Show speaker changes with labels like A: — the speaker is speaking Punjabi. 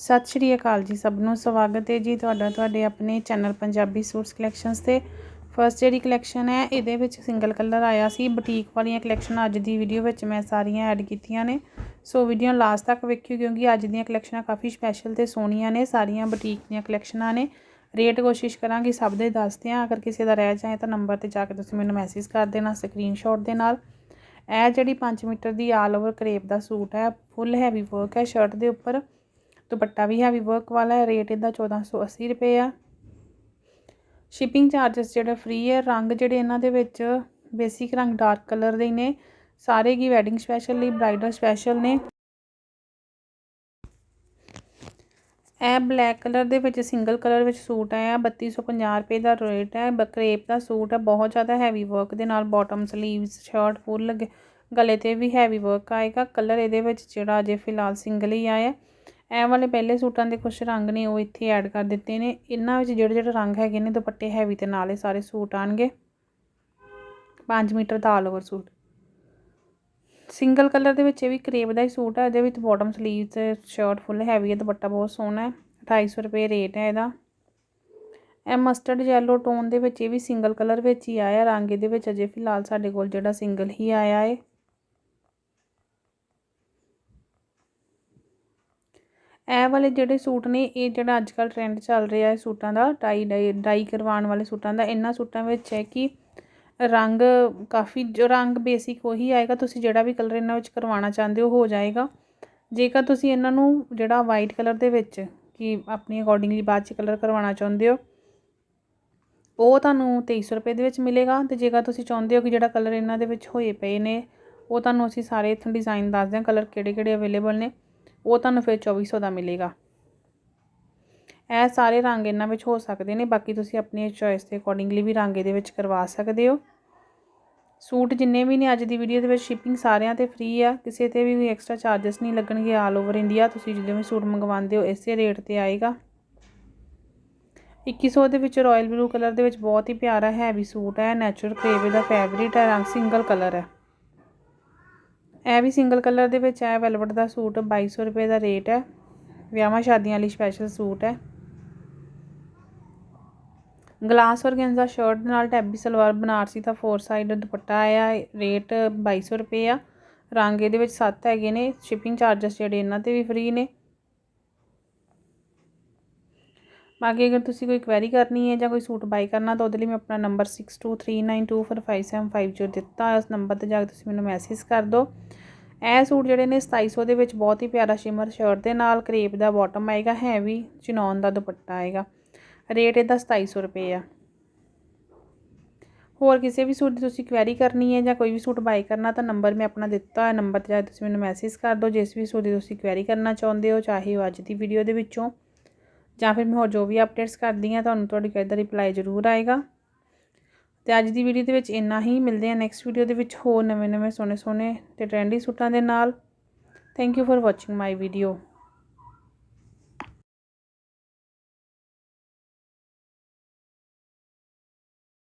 A: ਸਤਿ ਸ਼੍ਰੀ ਅਕਾਲ ਜੀ ਸਭ ਨੂੰ। ਸਵਾਗਤ ਹੈ ਜੀ ਤੁਹਾਡਾ ਤੁਹਾਡੇ ਆਪਣੇ ਚੈਨਲ ਪੰਜਾਬੀ ਸੂਟਸ ਕਲੈਕਸ਼ਨਸ ਤੇ। ਫਰਸਟ ਜਿਹੜੀ ਕਲੈਕਸ਼ਨ ਹੈ, ਇਹਦੇ ਵਿੱਚ ਸਿੰਗਲ ਕਲਰ ਆਇਆ ਸੀ। ਬੁਟੀਕ ਵਾਲੀਆਂ ਕਲੈਕਸ਼ਨ ਅੱਜ ਦੀ ਵੀਡੀਓ ਵਿੱਚ ਮੈਂ ਸਾਰੀਆਂ ਐਡ ਕੀਤੀਆਂ ਨੇ। ਸੋ ਵੀਡੀਓ ਲਾਸਟ ਤੱਕ ਵੇਖਿਓ ਕਿਉਂਕਿ ਅੱਜ ਦੀਆਂ ਕਲੈਕਸ਼ਨਾਂ ਕਾਫੀ ਸਪੈਸ਼ਲ ਤੇ ਸੋਹਣੀਆਂ ਨੇ। ਸਾਰੀਆਂ ਬੁਟੀਕ ਦੀਆਂ ਕਲੈਕਸ਼ਨਾਂ ਨੇ। ਰੇਟ ਕੋਸ਼ਿਸ਼ ਕਰਾਂਗੀ ਸਭ ਦੇ ਦੱਸਦੇ ਆ ਅਗਰ ਕਿਸੇ ਦਾ ਰਹਿ ਜਾਏ ਤਾਂ ਨੰਬਰ ਤੇ ਜਾ ਕੇ ਤੁਸੀਂ ਮੈਨੂੰ ਮੈਸੇਜ ਕਰ ਦੇਣਾ ਸਕਰੀਨਸ਼ਾਟ ਦੇ ਨਾਲ। ਇਹ ਜਿਹੜੀ 5 ਮੀਟਰ ਦੀ ਆਲ ਓਵਰ ਕਰੇਪ ਦਾ ਸੂਟ ਹੈ ਫੁੱਲ ਹੈਵੀ ਵਰਕ ਹੈ ਸ਼ਰਟ ਦੇ ਉੱਪਰ। ਦੁਪੱਟਾ ਵੀ ਹੈਵੀ ਵਰਕ ਵਾਲਾ ਹੈ ਰੇਟ ਇਹਦਾ 1480 ਰੁਪਏ ਆ। ਸ਼ਿਪਿੰਗ ਚਾਰजेस ਜਿਹੜਾ ਫ੍ਰੀ ਹੈ, ਰੰਗ ਜਿਹੜੇ ਇਹਨਾਂ ਦੇ ਵਿੱਚ ਬੇਸਿਕ ਰੰਗ ਡਾਰਕ ਕਲਰ ਦੇ ਨੇ। ਸਾਰੇ ਕੀ ਵੈਡਿੰਗ ਸਪੈਸ਼ਲ ਲਈ ਬ੍ਰਾਈਡਲ ਸਪੈਸ਼ਲ ਨੇ। ਇਹ ਬਲੈਕ ਕਲਰ ਦੇ ਵਿੱਚ ਸਿੰਗਲ ਕਲਰ ਵਿੱਚ ਸੂਟ ਆਇਆ 3250 ਰੁਪਏ ਦਾ ਰੇਟ ਹੈ। ਬਕਰੇਪ ਦਾ ਸੂਟ ਹੈ, ਬਹੁਤ ਜ਼ਿਆਦਾ ਹੈਵੀ ਵਰਕ ਦੇ ਨਾਲ ਬਾਟਮ ਸਲੀਵਸ ਸ਼ਰਟ ਫੁੱਲ ਗਲੇ ਤੇ ਵੀ ਹੈਵੀ ਵਰਕ ਆਏਗਾ। ਕਲਰ ਇਹਦੇ ਵਿੱਚ ਜਿਹੜਾ ਅਜੇ ਫਿਲਹਾਲ ਸਿੰਗਲ ਹੀ ਆਇਆ। ਇਹ ਵਾਲੇ ਪਹਿਲੇ ਸੂਟਾਂ ਦੇ ਕੁਝ ਰੰਗ ਨੇ, ਉਹ ਇੱਥੇ ਐਡ ਕਰ ਦਿੱਤੇ ਨੇ। ਇਹਨਾਂ ਵਿੱਚ ਜਿਹੜੇ ਜਿਹੜੇ ਰੰਗ ਹੈਗੇ ਨੇ, ਦੁਪੱਟੇ ਹੈਵੀ ਤੇ ਨਾਲੇ ਸਾਰੇ ਸੂਟ ਆਣਗੇ। 5 ਮੀਟਰ ਦਾ all over suit. Single colour ਦੇ ਵਿੱਚ ਇਹ ਵੀ ਕਰੇਪ ਦਾ ਹੀ ਸੂਟ ਹੈ ਇਹਦੇ ਵਿੱਚ bottom sleeves shirt full heavy ਹੈ ਦੁਪੱਟਾ ਬਹੁਤ ਸੋਹਣਾ ਹੈ। 250 ਰੁਪਏ ਰੇਟ ਹੈ ਇਹਦਾ। ਇਹ ਮਸਟਰਡ ਯੈਲੋ ਟੋਨ ਦੇ ਵਿੱਚ ਇਹ ਵੀ ਸਿੰਗਲ ਕਲਰ ਵਿੱਚ ਹੀ ਆਇਆ, ਰੰਗ ਇਹਦੇ ਵਿੱਚ ਅਜੇ ਫਿਲਹਾਲ ਸਾਡੇ ਕੋਲ ਜਿਹੜਾ ਸਿੰਗਲ ਹੀ ਆਇਆ ਹੈ ਇਹ ਵਾਲੇ ਜਿਹੜੇ ਸੂਟ ਨੇ, ਇਹ ਜਿਹੜਾ ਅੱਜ ਕੱਲ ਟ੍ਰੈਂਡ ਚੱਲ ਰਿਹਾ ਹੈ ਸੂਟਾਂ ਦਾ ਟਾਈ ਡਾਈ ਡਾਈ ਕਰਵਾਉਣ ਵਾਲੇ ਸੂਟਾਂ ਦਾ, ਇਹਨਾਂ ਸੂਟਾਂ ਵਿੱਚ ਹੈ ਕਿ ਰੰਗ ਕਾਫੀ ਜੋ, ਰੰਗ ਬੇਸਿਕ ਉਹੀ ਆਏਗਾ, ਤੁਸੀਂ ਜਿਹੜਾ ਵੀ ਕਲਰ ਇਹਨਾਂ ਵਿੱਚ ਕਰਵਾਉਣਾ ਚਾਹੁੰਦੇ ਹੋ ਹੋ ਜਾਏਗਾ। ਜੇਕਰ ਤੁਸੀਂ ਇਹਨਾਂ ਨੂੰ ਜਿਹੜਾ ਵਾਈਟ ਕਲਰ ਦੇ ਵਿੱਚ ਕਿ ਆਪਣੀ ਅਕੋਰਡਿੰਗਲੀ ਬਾਅਦ ਚ ਕਲਰ ਕਰਵਾਉਣਾ ਚਾਹੁੰਦੇ ਹੋ, ਉਹ ਤੁਹਾਨੂੰ 2300 ਰੁਪਏ ਦੇ ਵਿੱਚ ਮਿਲੇਗਾ। ਤੇ ਜੇਕਰ ਤੁਸੀਂ ਚਾਹੁੰਦੇ ਹੋ ਕਿ ਜਿਹੜਾ ਕਲਰ ਇਹਨਾਂ ਦੇ ਵਿੱਚ ਹੋਏ ਪਏ ਨੇ, ਉਹ ਤੁਹਾਨੂੰ ਅਸੀਂ ਸਾਰੇ ਇੱਥੋਂ ਡਿਜ਼ਾਈਨ ਦੱਸਦੇ ਹਾਂ ਕਲਰ ਕਿਹੜੇ ਕਿਹੜੇ ਅਵੇਲੇਬਲ ਨੇ। ਉਹ ਤੁਹਾਨੂੰ ਫਿਰ 2400 ਦਾ ਮਿਲੇਗਾ। ਇਹ ਸਾਰੇ ਰੰਗ ਇਹਨਾਂ ਵਿੱਚ ਹੋ ਸਕਦੇ ਨੇ, ਬਾਕੀ ਤੁਸੀਂ ਆਪਣੀ ਚੋਇਸ ਦੇ ਅਕੋਰਡਿੰਗਲੀ ਵੀ ਰੰਗ ਇਹਦੇ ਵਿੱਚ ਕਰਵਾ ਸਕਦੇ ਹੋ। ਸੂਟ ਜਿੰਨੇ ਵੀ ਨੇ ਅੱਜ ਦੀ ਵੀਡੀਓ ਦੇ ਵਿੱਚ ਸ਼ਿਪਿੰਗ ਸਾਰਿਆਂ ਤੇ ਫ੍ਰੀ ਆ, ਕਿਸੇ ਤੇ ਵੀ ਕੋਈ ਐਕਸਟਰਾ ਚਾਰजेस ਨਹੀਂ ਲੱਗਣਗੇ ਆਲ ਓਵਰ ਇੰਡੀਆ ਤੁਸੀਂ ਜਦੋਂ ਵੀ ਸੂਟ ਮੰਗਵਾਉਂਦੇ ਹੋ, ਇਸੇ ਰੇਟ ਤੇ ਆਏਗਾ। 2100 ਦੇ ਵਿੱਚ ਰਾਇਲ ਬਲੂ ਕਲਰ ਦੇ ਵਿੱਚ ਬਹੁਤ ਹੀ ਪਿਆਰਾ ਹੈਵੀ ਸੂਟ ਹੈ ਨੈਚੁਰਲ ਕਰੇਵੇ ਦਾ ਫੈਬਰਿਕ ਹੈ, ਰੰਗ ਸਿੰਗਲ ਕਲਰ ਹੈ। ਇਹ ਵੀ ਸਿੰਗਲ ਕਲਰ ਦੇ ਵਿੱਚ ਹੈ ਵੈਲਵਟ ਦਾ ਸੂਟ 2200 ਰੁਪਏ ਦਾ ਰੇਟ ਹੈ। ਵਿਆਹਾਂ ਸ਼ਾਦੀਆਂ ਲਈ ਸਪੈਸ਼ਲ ਸੂਟ ਹੈ। ਗਲਾਸ ਔਰਗੈਂਜ਼ਾ ਸ਼ਰਟ ਦੇ ਨਾਲ ਟੈਬੀ ਸਲਵਾਰ ਬਨਾਰਸੀ ਦਾ ਫੋਰ ਸਾਈਡ ਦੁਪੱਟਾ ਆਇਆ ਰੇਟ 2200 ਰੁਪਏ ਆ। ਰੰਗ ਇਹਦੇ ਵਿੱਚ 7 ਹੈਗੇ ਨੇ ਸ਼ਿਪਿੰਗ ਚਾਰजेस ਜਿਹੜੇ ਇਹਨਾਂ ਤੇ ਵੀ ਫ੍ਰੀ ਨੇ। ਬਾਕੀ ਅਗਰ ਤੁਸੀਂ ਕੋਈ ਕੁਐਰੀ ਕਰਨੀ ਹੈ ਜਾਂ ਕੋਈ ਸੂਟ ਬਾਈ ਕਰਨਾ, ਤਾਂ ਉਹਦੇ ਲਈ ਮੈਂ ਆਪਣਾ ਨੰਬਰ 6239245750 ਦਿੱਤਾ ਹੈ ਉਸ ਨੰਬਰ ਤੇ ਜਾ ਕੇ ਤੁਸੀਂ ਮੈਨੂੰ ਮੈਸੇਜ ਕਰ ਦਿਓ। ਇਹ ਸੂਟ ਜਿਹੜੇ ਨੇ 2700 ਦੇ ਵਿੱਚ ਬਹੁਤ ਹੀ ਪਿਆਰਾ ਸ਼ਿਮਰ ਸ਼ਰਟ ਦੇ ਨਾਲ ਕਰੇਪ ਦਾ ਬਾਟਮ ਆਏਗਾ ਹੈਵੀ ਚਿਨੌਨ ਦਾ ਦੁਪੱਟਾ ਆਏਗਾ। ਰੇਟ ਇਹਦਾ 2700 ਰੁਪਏ ਆ। ਹੋਰ ਕਿਸੇ ਵੀ ਸੂਟ ਦੀ ਤੁਸੀਂ ਕੁਐਰੀ ਕਰਨੀ ਹੈ ਜਾਂ ਕੋਈ ਵੀ ਸੂਟ ਬਾਈ ਕਰਨਾ, ਤਾਂ ਨੰਬਰ ਮੈਂ ਆਪਣਾ ਦਿੱਤਾ ਹੈ ਨੰਬਰ ਤੇ ਜਾ ਕੇ ਤੁਸੀਂ ਮੈਨੂੰ ਮੈਸੇਜ ਕਰ ਦਿਓ। ਜਿਸ ਵੀ ਸੂਟ ਦੀ ਤੁਸੀਂ ਕੁਐਰੀ ਕਰਨਾ ਚਾਹੁੰਦੇ ਹੋ, ਚਾਹੇ ਉਹ ਅੱਜ ਦੀ ਵੀਡੀਓ ਦੇ ਵਿੱਚੋਂ। ਜਾਂ ਫਿਰ ਮੈਂ ਹੋਰ ਜੋ ਵੀ ਅਪਡੇਟਸ ਕਰਦੀ ਹਾਂ, ਤੁਹਾਨੂੰ ਤੁਹਾਡੀ ਕਿਹਦਾ ਰਿਪਲਾਈ ਜ਼ਰੂਰ ਆਏਗਾ। ਤੇ ਅੱਜ ਦੀ ਵੀਡੀਓ ਦੇ ਵਿੱਚ ਇੰਨਾ ਹੀ। ਮਿਲਦੇ ਹਾਂ ਨੈਕਸਟ ਵੀਡੀਓ ਦੇ ਵਿੱਚ ਹੋਰ ਨਵੇਂ ਨਵੇਂ ਸੋਹਣੇ ਸੋਹਣੇ ਤੇ ਟ੍ਰੈਂਡੀ ਸੂਟਾਂ ਦੇ ਨਾਲ। Thank you for watching my video